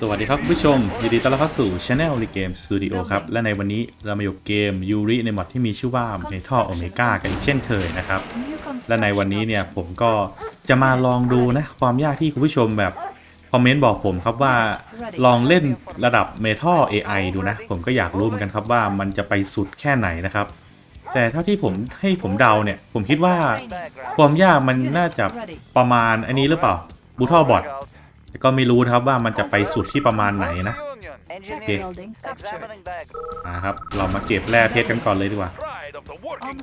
สวัสดีครับคุณผู้ชม ยินดีต้อนรับเข้าสู่ Channel r e Game Studio ครับ และในวันนี้เรามาอยู่เกมยูริในมอดที่มีชื่อว่า Metal Omega กันอีกเช่นเคยนะครับ และในวันนี้เนี่ยผมก็จะมาลองดูนะความยากที่คุณผู้ชมแบบคอมเมนต์บอกผมครับว่าลองเล่นระดับ Metal AI ดูนะ ผมก็อยากรู้เหมือนกันครับว่ามันจะไปสุดแค่ไหนนะครับ แต่เท่าที่ผมให้ผมเดาเนี่ย ผมคิดว่าความยากมันน่าจะประมาณอันนี้หรือเปล่าบูท a บอท แต่ก็ไม่รู้นะครับว่ามันจะไปสุดที่ประมาณไหนนะ Engineer, examining diagram. นะครับเรามาเก็บแร่เพชรกันก่อนเลยดีกว่า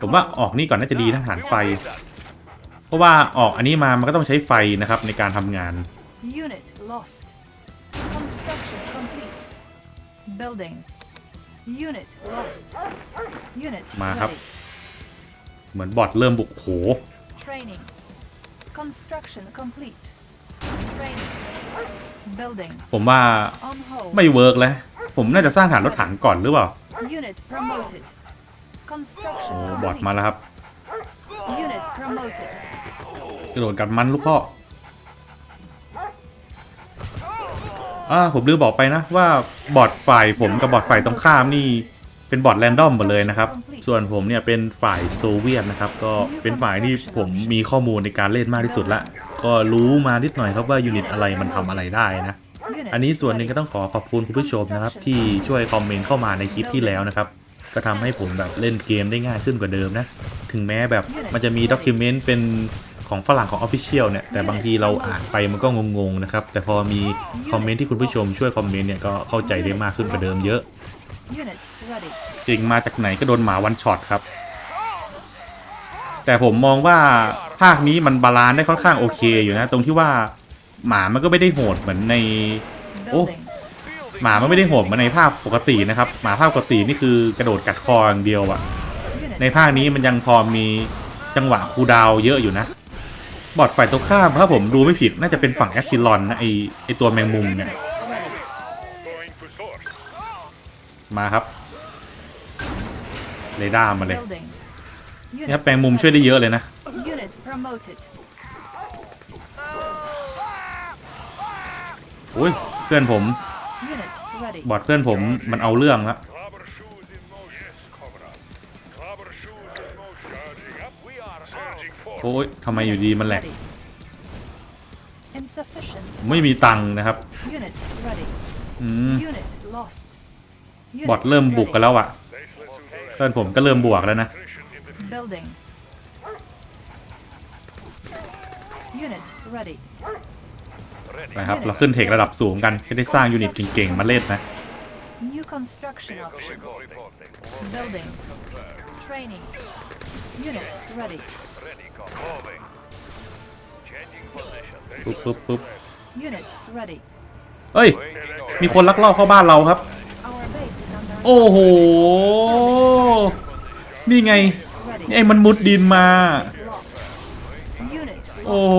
ผมว่าออกนี่ก่อนน่าจะดีนะหารไฟ เพราะว่าออกอันนี้มามันก็ต้องใช้ไฟนะครับในการทำงาน Unit lost. Construction complete. Building. Unit lost. Unit มาครับ ready. เหมือนบอทเริ่มบุกโห Training. Construction complete. Training. Building. ผมว่า On hold. ไม่เวิร์กแล้วผมน่าจะสร้างฐานรถถังก่อนหรือเปล่า Unit promoted. โอ้ Construction บอท complete. มาแล้วครับ Unit promoted. กระโดดกัดมันลูกพ่ออ่าผมลืมบอกไปนะว่าบอทฝ่ายผมกับบอทฝ่ายตรงข้ามนี่ เป็นบอทแรนดอมหมดเลยนะครับ ส่วนผมเนี่ยเป็นฝ่ายโซเวียตนะครับ ก็เป็นฝ่ายที่ผมมีข้อมูลในการเล่นมากที่สุดละ ก็รู้มานิดหน่อยครับว่ายูนิตอะไรมันทำอะไรได้นะ Unit อันนี้ส่วนหนึ่ง ready. ก็ต้องขอขอบคุณคุณผู้ชมนะครับ ที่ช่วยคอมเมนต์เข้ามาในคลิปที่แล้วนะครับ ก็ทำให้ผมแบบเล่นเกมได้ง่ายขึ้นกว่าเดิมนะ ถึงแม้แบบมันจะมีด็อกิเมนต์เป็นของฝรั่งของ Official เนี่ย แต่บางทีเราอ่านไปมันก็งงๆนะครับ แต่พอมีคอมเมนต์ที่คุณผู้ชมช่วยคอมเมนต์เนี่ย ก็เข้าใจได้มากขึ้นกว่าเดิมเยอะ Unit ready. จริงมาจากไหนก็โดนหมาวันช็อตครับ แต่ผมมองว่าภาคนี้มันบาลานซ์ได้ค่อนข้างโอเคอยู่นะ ตรงที่ว่าหมามันก็ไม่ได้โหดเหมือนใน Oh. Building. หมามันไม่ได้โหดเหมือนในภาพปกตินะครับ หมาภาพปกตินี่คือกระโดดกัดคออย่างเดียวอะ Unit ในภาคนี้มันยังพอมีจังหวะคูลดาวน์เยอะอยู่นะ บอดฝ่ายตรงข้ามถ้าผมดูไม่ผิดน่าจะเป็นฝั่งแอคซิลอนนะไอไอตัวแมงมุมเนี่ย มาครับเรดาร์มาเลย Building. นี่ครับแมงมุมช่วยได้เยอะเลยนะ Unit promoted. อุ้ยเพื่อนผม Unit ready. บอดเพื่อนผมมันเอาเรื่องแล้ว Rubber shoes in motion. Yes, comrade. Rubber shoes in motion. Charging up. We are surging forward. โอ้ยทำไมอยู่ดีมันแหลก Ready. Insufficient. ไม่มีตังค์นะครับ Unit ready. อืม Unit lost. บอ Unit ดเริ่มบุกกัน ready. แล้วอะ Tasteless to เพื่อนผมก็เริ่มบวกแล้วนะ nutrition in the Building. Unit ready. นะครับ เราขึ้นเทคระดับสูงกันจะได้สร้างยูนิตเก่งๆ มาเล่นนะ New construction options. Building. Training. Unit ready. moving. Changing position. ปุ๊บปุ๊บปุ๊บ Unit ready. เฮ้ย มีคนลักลอบเข้าบ้านเราครับ โอ้โห นี่ไงนี่ไอ้มันมุดดินมา โอ้โห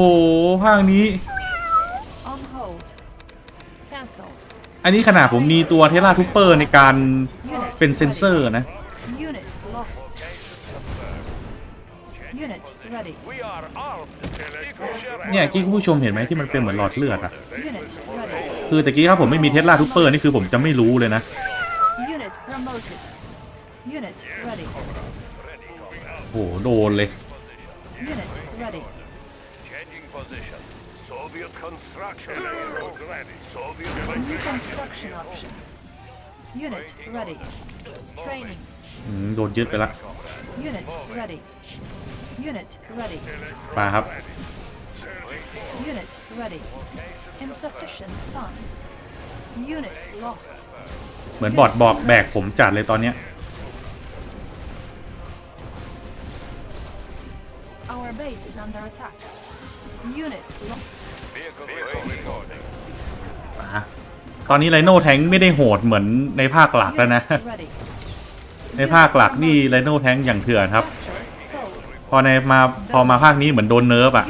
ภาคนี้ อันนี้ขนาดผมมีตัวเทล่าทูเปอร์ในการเป็นเซนเซอร์นะ เนี่ยกี้คุณผู้ชมเห็นไหมที่มันเป็นเหมือนหลอดเลือดอะคือตะกี้ครับผมไม่มีเทสลาทูเปอร์นี่คือผมจะไม่รู้เลยนะ Unit promoted. Unit ready. โอ้โห โดนเลย Unit ready. Changing position. Soviet construction. ready. Soviet New construction options. Unit ready. Training. อืมโดนยึดไปละ Unit ready. Unit ready. มาครับ Unit ready. Insufficient funds. Unit lost. เหมือนบอดบอกแบกผมจัดเลยตอนเนี้ย Our base is under attack. Unit lost. Vehicle reporting. อะตอนนี้ไรโนแทงไม่ได้โหดเหมือนในภาคหลักแล้วนะ Unit ready. ในภาคหลักนี่ไรโนแทงอย่างเถื่อนครับ Structure sold. พอในมาพอมาภาคนี้เหมือนโดนเนิร์ฟอะ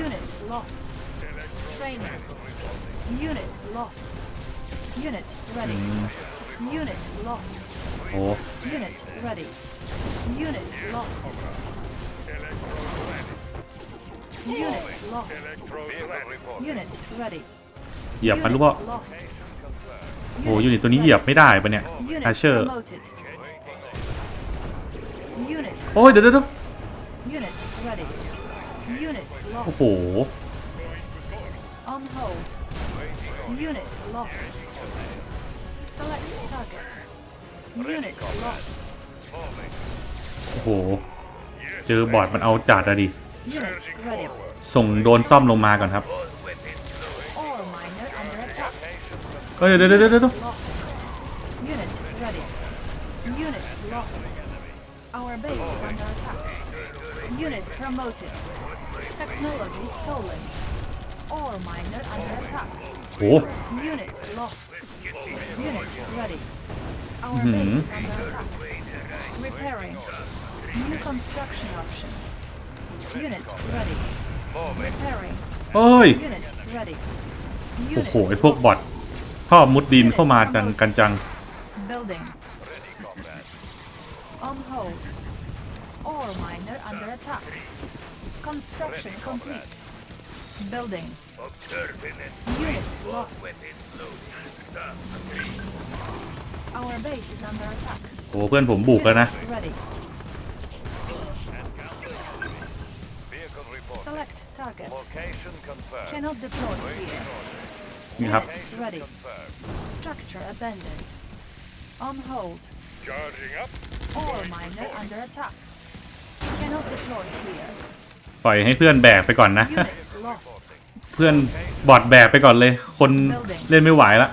Unit ready. Unit lost. โอ้ Unit ready. Unit lost. Unit lost. Electro ready. Unit ready. เหยียบมันรู้เปล่า Unit lost. โอ้ยูนิตตัวนี้เหยียบไม่ได้ปะเนี่ย Unit Asher promoted. Unit. โอ้ยเดี๋ยวเดี๋ยวเดี๋ยว Unit ready. Unit โอ้ lost. โห On hold. Unit lost. Select target. Unit lost. โอ้โห เจอบอร์ดมันเอาจัดอะดิ Unit ready. ส่งโดนซ่อมลงมาก่อนครับ Ore miner under attack. เฮ้ยเดี๋ยวเดี๋ยวเดี๋ยวเดี๋ยว Lost. Unit ready. Unit lost. Our base is under attack. Unit promoted. Technology stolen. Ore miner under attack. โอ้โห Unit lost. Unit ready. Our Mhm. base is under attack. Repairing. New construction options. Unit ready. Repairing. เฮ้ย Unit ready. โอ้โห Unit ไอพวกบอทชอบมุดดินเข้ามาจังกันจัง Building. On hold. Ore miner under attack. Construction complete. Building. Unit lost. Our base is under attack. โอ้เพื่อนผมบุกแล้วนะ Unit Ready. Vehicle report. Select target. Location confirmed. Cannot deploy here. นี่ครับ Unit ready. Structure abandoned. On hold. Charging up. Ore miner under attack. Cannot deploy here. ปล่อยให้เพื่อนแบกไปก่อนนะ Unit lost. เพื่อนบอทแบกไปก่อนเลย คนเล่นไม่ไหวละ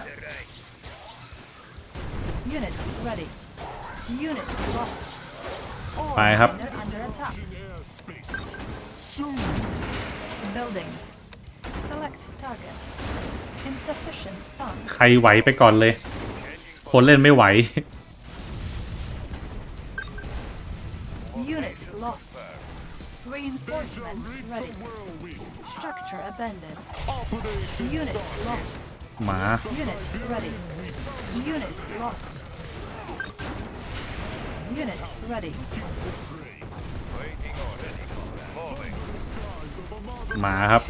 Unit ready. Unit lost. Ore ไปครับ miner under attack. Building. Select target. Insufficient funds. ใครไหวไปก่อนเลย คนเล่นไม่ไหว Unit lost. Reinforcements ready. Structure abandoned. Unit lost. หมา Unit ready. Unit lost. Unit ready. หมาครับ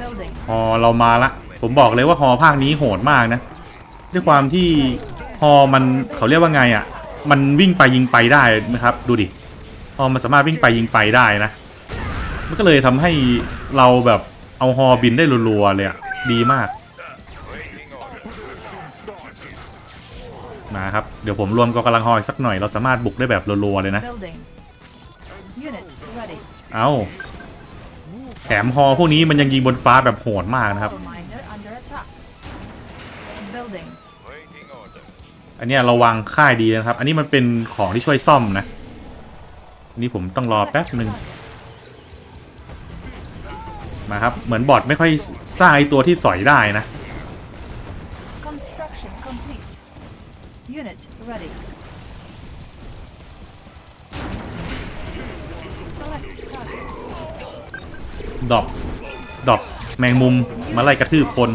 Building. ฮอเรามาละ ผมบอกเลยว่าฮอภาคนี้โหดมากนะ ด้วยความที่ฮอมันเขาเรียกว่าไงอะ มันวิ่งไปยิงไปได้นะครับ ดูดิ ฮอมันสามารถวิ่งไปยิงไปได้นะ มันก็เลยทำให้เราแบบเอาฮอบินได้รัวๆเลยอะดีมาก มาครับ เดี๋ยวผมรวมกองกำลังฮออีกสักหน่อย เราสามารถบุกได้แบบรัวๆเลยนะ Building. Unit ready. เอาแถมฮอพวกนี้มันยังยิงบนฟ้าแบบโหดมากนะครับ Ore miner under attack. Building. Waiting order. อันเนี้ยระวังค่ายดีนะครับ อันนี้มันเป็นของที่ช่วยซ่อมนะอั นนี้ผมต้องรอแป๊บหนึ่งมาครับ เหมือนบอทไม่ค่อยสร้างไอตัวที่สอยได้นะ Construction complete. Unit ready. Select target. ดรอปดรอปแมงมุมมาไล่กระทืบคน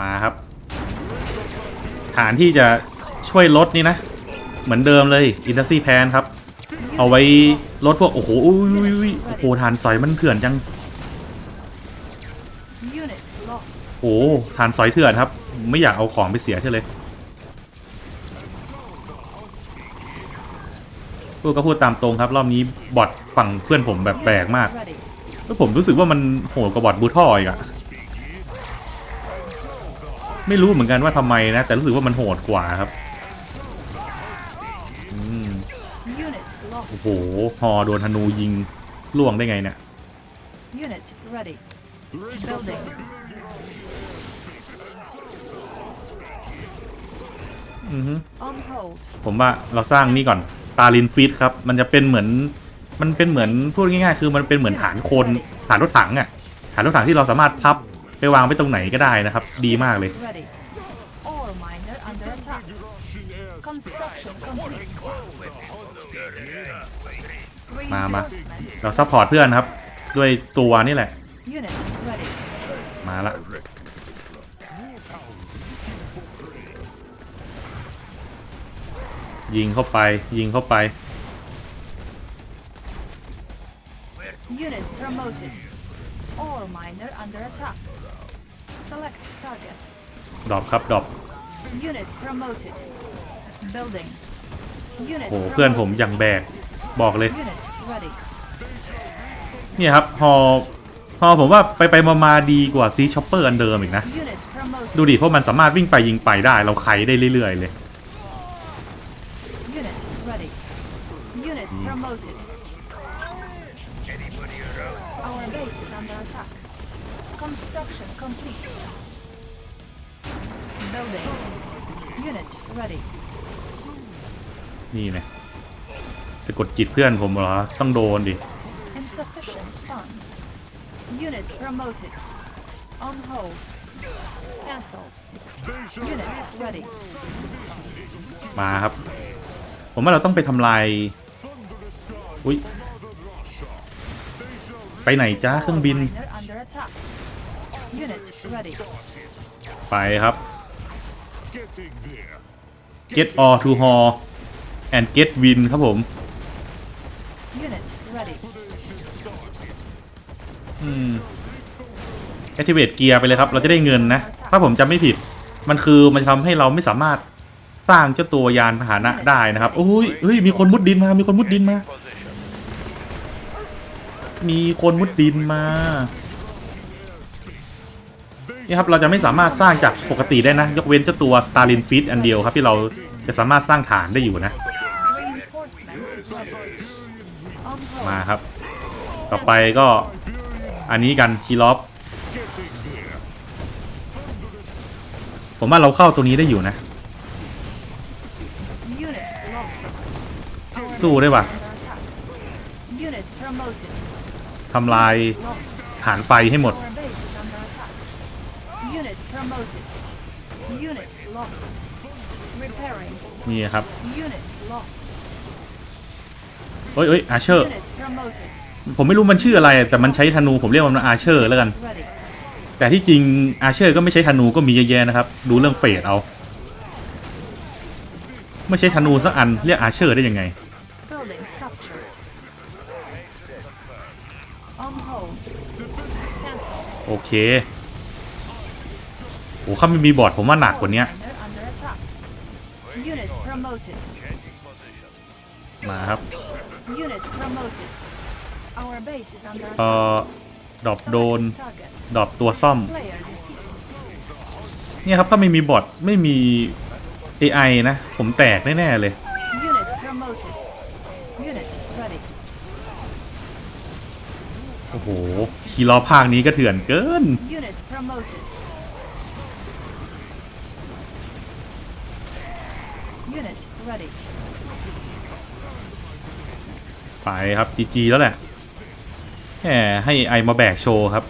มาครับฐานที่จะช่วยลดนี่นะ เหมือนเดิมเลยอินดัสซีแพนครับ เอาไว้ลดพวก โอ้โหอุ้ยอุ้ยอุ้ยโอ้โหฐานสอยมันเถื่อนจัง Unit lost. โอ้ฐานสอยเถื่อนครับ ไม่อยากเอาของไปเสียเท่าเลยพูดก็พูดตามตรงครับ รอบนี้บอทฝั่งเพื่อนผมแบบแปลกมาก Ready. แล้วผมรู้สึกว่ามันโหดกว่าบอทบูท่ออีกอะไม่รู้เหมือนกันว่าทำไมนะ แต่รู้สึกว่ามันโหดกว่าครับอืม Unit โอ้ lost. โหฮอโดนธนูยิงล่วงได้ไงเนี่ย Unit ready. Building. อือฮึ On hold. ผมว่าเราสร้างนี่ก่อน s t a r l i n f e e d ครับ มันจะเป็นเหมือน มันเป็นเหมือนพูดง่ายๆ คือมันเป็นเหมือนฐานคนฐานรถถังอะฐานรถถังที่เราสามารถพับไปวางไว้ตรงไหนก็ได้นะครับ ดีมากเลย Ready. มามา Reinforcements. เราซัพพอร์ตเพื่อนครับ ด้วยตัวนี่แหละ Unit ready. มาละยิงเข้าไปยิงเข้าไป Unit promoted. Ore miner under attack. Select target. ดรอปครับดรอป Unit promoted. Building. Unit โหเพื่อนผม promoted. อย่างแบก บอกเลย Unit ready. เนี่ยครับฮอฮอผมว่าไปไปมามาดีกว่าซีช็อปเปอร์อันเดิมอีกนะ Unit promoted. ดูดิเพราะมันสามารถวิ่งไปยิงไปได้ เราไขได้เรื่อยๆเลย Unit ready. Unit promoted. Our base is under attack. Construction complete. Building. Unit ready. นี่นะ สะกดจิตเพื่อนผมเหรอ ต้องโดนดิ Insufficient funds. Unit promoted. On hold. Cancel. Unit ready. มาครับ ผมว่าเราต้องไปทำลาย อุ้ย ไปไหนจ้าเครื่องบิน Miner under attack. Unit ready. ไปครับ get all to hall and get win ครับผม Unit ready. อืม activate เกียร์ไปเลยครับ เราจะได้เงินนะ ถ้าผมจำไม่ผิด มันคือมันทำให้เราไม่สามารถสร้างเจ้าตัวยานพาหนะได้นะครับโอ้ยเฮ้ย มีคนมุดดินมา มีคนมุดดินมา มีคนมุดดินมา นี่ครับ เราจะไม่สามารถสร้างจากปกติได้นะ ยกเว้นเจ้าตัว Starlin f i t อันเดียวครับ ที่เราจะสามารถสร้างฐานได้อยู่นะ Reinforcements ready. On มาครับ ต่อไปก็อันนี้กันคีล็อปผมว่าเราเข้าตัวนี้ได้อยู่นะ สู้ได้ป่ะทำลายฐานไฟให้หมด นี่ครับ เอ้ยเอ้ยอาเชอร์ ผมไม่รู้มันชื่ออะไรแต่มันใช้ธนูผมเรียกมันว่าอาเชอร์แล้วกัน แต่ที่จริงอาเชอร์ก็ไม่ใช่ธนูก็มีเยอะแยะนะครับ ดูเรื่องเฟดเอา ไม่ใช่ธนูสักอันเรียกอาเชอร์ได้ยังไง โอเคโอ้ข้าไม่มีบอร์ดผมว่าหนักกว่านี้มาครับ Unit promoted. Our base is under เอ่ attack. อดรอปโดน Select target. ดรอปตัวซ่อม Player defeated. เนี่ยครับ ถ้าไม่มีบอทไม่มี AI นะ ผมแตกแน่ ๆ เลย Unit promoted. Unit ready. โอ้โหคีรอภาคนี้ก็เถื่อนเกิน Unit promoted. Unit ready. ไปครับ GG แล้วแหละแหมให้ไอมาแบกโชว์ครับ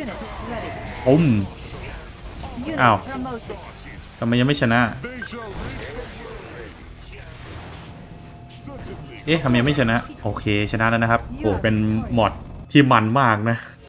Unit ready. อุ้ม Unit Ow. promoted. ทำไมยังไม่ชนะ เอ๊ะทำไมยังไม่ชนะ โอเคชนะแล้วนะครับ โอ้เป็นมอดที่มันมากนะ